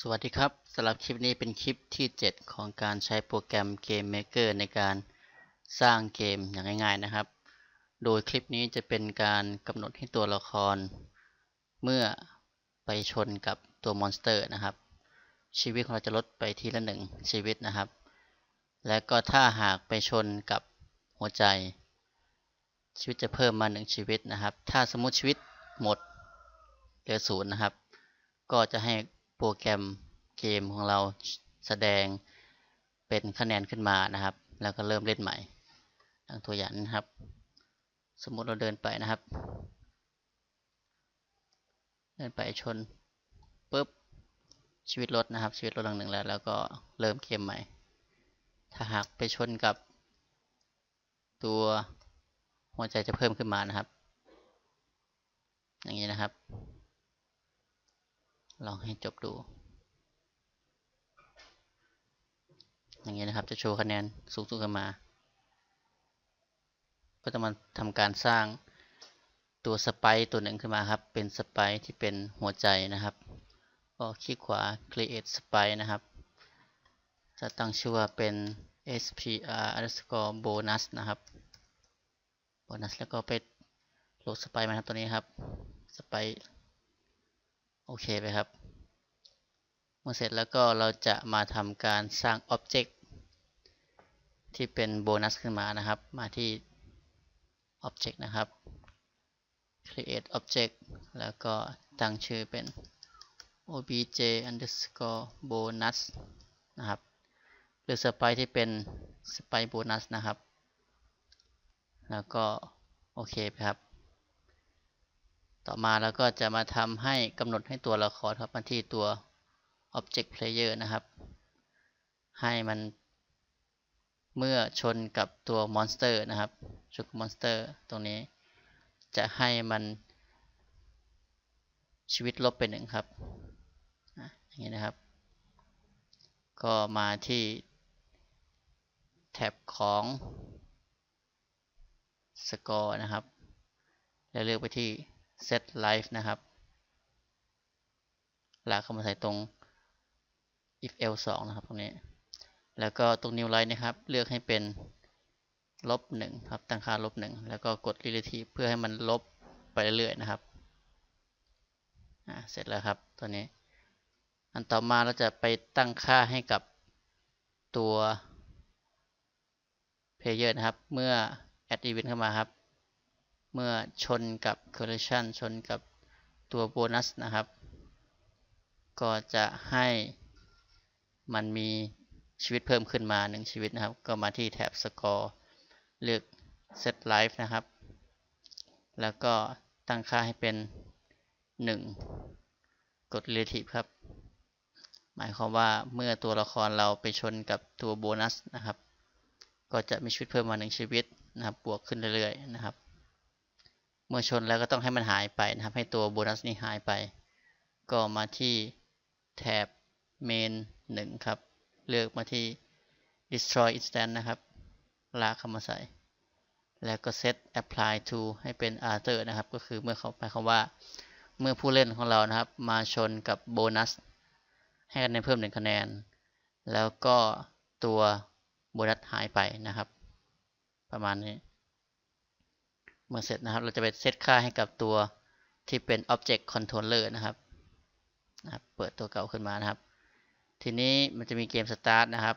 สวัสดีครับสำหรับคลิปนี้เป็นคลิปที่ 7 ของการใช้โปรแกรม Game Maker ในการสร้างเกมอย่างง่ายๆนะครับ โดยคลิปนี้จะเป็นการกำหนดให้ตัวละคร เมื่อไปชนกับตัวมอนสเตอร์นะครับ ชีวิตของเราจะลดไปทีละหนึ่งชีวิตนะครับ และก็ถ้าหากไปชนกับหัวใจ ชีวิตจะเพิ่มมาหนึ่งชีวิตนะครับ ถ้าสมมติชีวิตหมดเหลือศูนย์นะครับ ก็จะให้ โปรแกรมเกมของเราแสดงเป็นคะแนนขึ้นมานะครับ แล้วก็เริ่มเล่นใหม่ดังตัวอย่างนะครับ สมมุติเราเดินไปนะครับ เดินไปชนปุ๊บชีวิตลดนะครับ ชีวิตลดลังหนึ่งแล้ว แล้วก็เริ่มเกมใหม่ ถ้าหากไปชนกับ ตัวหัวใจจะเพิ่มขึ้นมานะครับ อย่างนี้นะครับ ลองให้จบดู อย่างนี้นะครับ จะโชว์คะแนนสูงสุดขึ้นมา ก็จะมาทำการสร้างตัวสไปตัวหนึ่งขึ้นมาครับ เป็นสไปที่เป็นหัวใจนะครับ ก็คลิกขวา create spike นะครับ จะตั้งชื่อว่าเป็น spr underscore bonus นะครับ bonus แล้วก็ไปโหลดสไปมาครับตัวนี้ครับสไป โอเคไปครับ เมื่อเสร็จแล้วก็เราจะมาทำการสร้าง Object ที่เป็นโบนัสขึ้นมานะครับ มาที่ Object นะครับ create Object แล้วก็ตั้งชื่อเป็น obj underscore bonus นะครับ หรือสไปที่เป็นสไปโบนัสนะครับ แล้วก็โอเคไปครับ ต่อมาเราก็จะมาทำให้กำหนดให้ตัวละครครับมาที่ตัว Object Player นะครับ ให้มันเมื่อชนกับตัวมอนสเตอร์นะครับชนกับมอนสเตอร์ตรงนี้ จะให้มันชีวิตลบไปหนึ่งครับอย่างนี้นะครับ ก็มาที่แท็บของ Score นะครับ แล้วเลือกไปที่ set life นะครับ ลากเข้ามาใส่ตรง if l 2นะครับตรงนี้ แล้วก็ตรง new line นะครับ เลือกให้เป็นลบหนึ่งครับ ตั้งค่าลบหนึ่งแล้วก็กด relative เพื่อให้มันลบไปเรื่อยๆนะครับ อ่า เสร็จแล้วครับตัวนี้ อันต่อมาเราจะไปตั้งค่าให้กับตัว player นะครับ เมื่อ add event เข้ามาครับ เมื่อชนกับ collision ชนกับตัวโบนัสนะครับ ก็จะให้มันมีชีวิตเพิ่มขึ้นมา1ชีวิตนะครับ ก็มาที่แท็บ score เลือก set life นะครับ แล้วก็ตั้งค่าให้เป็น 1 กด relative ครับ หมายความว่าเมื่อตัวละครเราไปชนกับตัวโบนัสนะครับ ก็จะมีชีวิตเพิ่มมา1ชีวิตนะครับ บวกขึ้นเรื่อยๆนะครับ เมื่อชนแล้วก็ต้องให้มันหายไปนะครับ ให้ตัวโบนัสนี้หายไป ก็มาที่แท็บ main 1 ครับ เลือกมาที่ destroy instant นะครับ ลากเข้ามาใส่ แล้วก็ set apply to ให้เป็น other นะครับ ก็คือเมื่อเขาหมายความว่า เมื่อผู้เล่นของเรานะครับ มาชนกับโบนัส ให้คะแนนเพิ่มหนึ่งคะแนน แล้วก็ตัวโบนัสหายไปนะครับ ประมาณนี้ เมื่อเสร็จนะครับ เราจะไปเซตค่าให้กับตัวที่เป็น object controller นะครับนะครับ เปิดตัวเก่าขึ้นมานะครับ ทีนี้มันจะมีเกม start นะครับ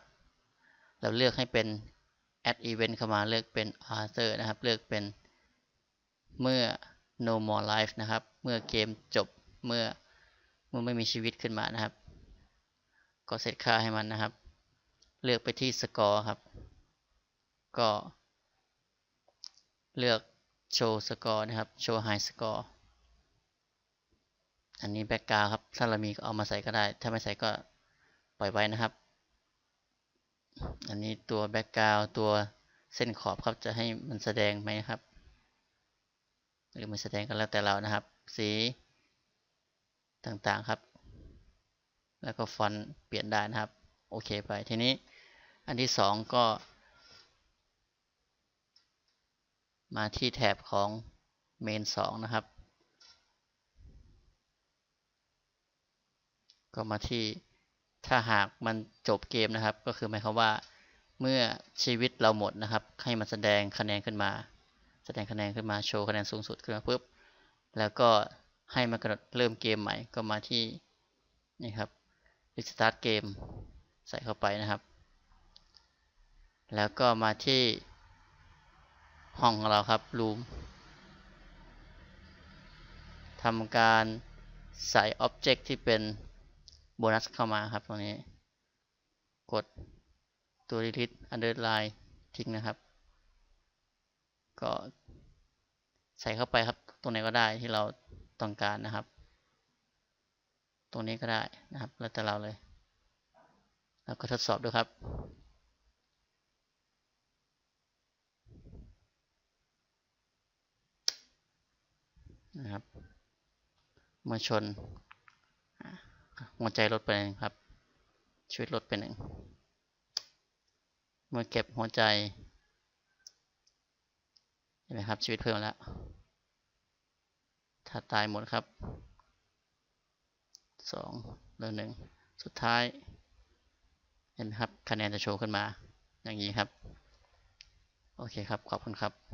เราเลือกให้เป็น add event เข้ามาเลือกเป็น author นะครับ เลือกเป็นเมื่อ no more life นะครับ เมื่อเกมจบเมื่อเมื่อไม่มีชีวิตขึ้นมานะครับ ก็เซตค่าให้มันนะครับ เลือกไปที่ score ครับ ก็เลือก show score นะครับ show high score อันนี้แบ็กกราวครับ ถ้าเรามีก็เอามาใส่ก็ได้ ถ้าไม่ใส่ก็ปล่อยไว้นะครับ อันนี้ตัวแบ็กกราวตัวเส้นขอบครับ จะให้มันแสดงไหมครับ หรือไม่แสดงก็แล้วแต่เรานะครับ สีต่างๆครับ แล้วก็ฟอนต์เปลี่ยนได้นะครับ โอเคไป ทีนี้อันที่สองก็ มาที่แถบของเมน2นะครับ ก็มาที่ถ้าหากมันจบเกมนะครับ ก็คือหมายความว่าเมื่อชีวิตเราหมดนะครับ ให้มันแสดงคะแนนขึ้นมา แสดงคะแนนขึ้นมาโชว์คะแนนสูงสุดขึ้นมาปุ๊บแล้วก็ให้มันกระโดดเริ่มเกมใหม่ก็มาที่นี่ครับ restart เกมใส่เข้าไปนะครับ แล้วก็มาที่ ห้องของเราครับ room ทำการใส่ Object ที่เป็นโบนัสเข้ามาครับตรงนี้ กดตัว delete underline ทิ้งนะครับ ก็ใส่เข้าไปครับ ตรงไหนก็ได้ที่เราต้องการนะครับ ตรงนี้ก็ได้นะครับ แล้วแต่เราเลย แล้วก็ทดสอบดูครับ มื่อชนหัวใจลดไปหนึ่งครับ ชีวิตลดไปหนึ่งเมื่อเก็บหัวใจเห็นไหมครับ ชีวิตเพิ่มแล้ว ถ้าตายหมดครับสองเหลือหนึ่งสุดท้าย เห็นไหมครับคะแนนจะโชว์ขึ้นมา อย่างนี้ครับ โอเคครับ ขอบคุณครับ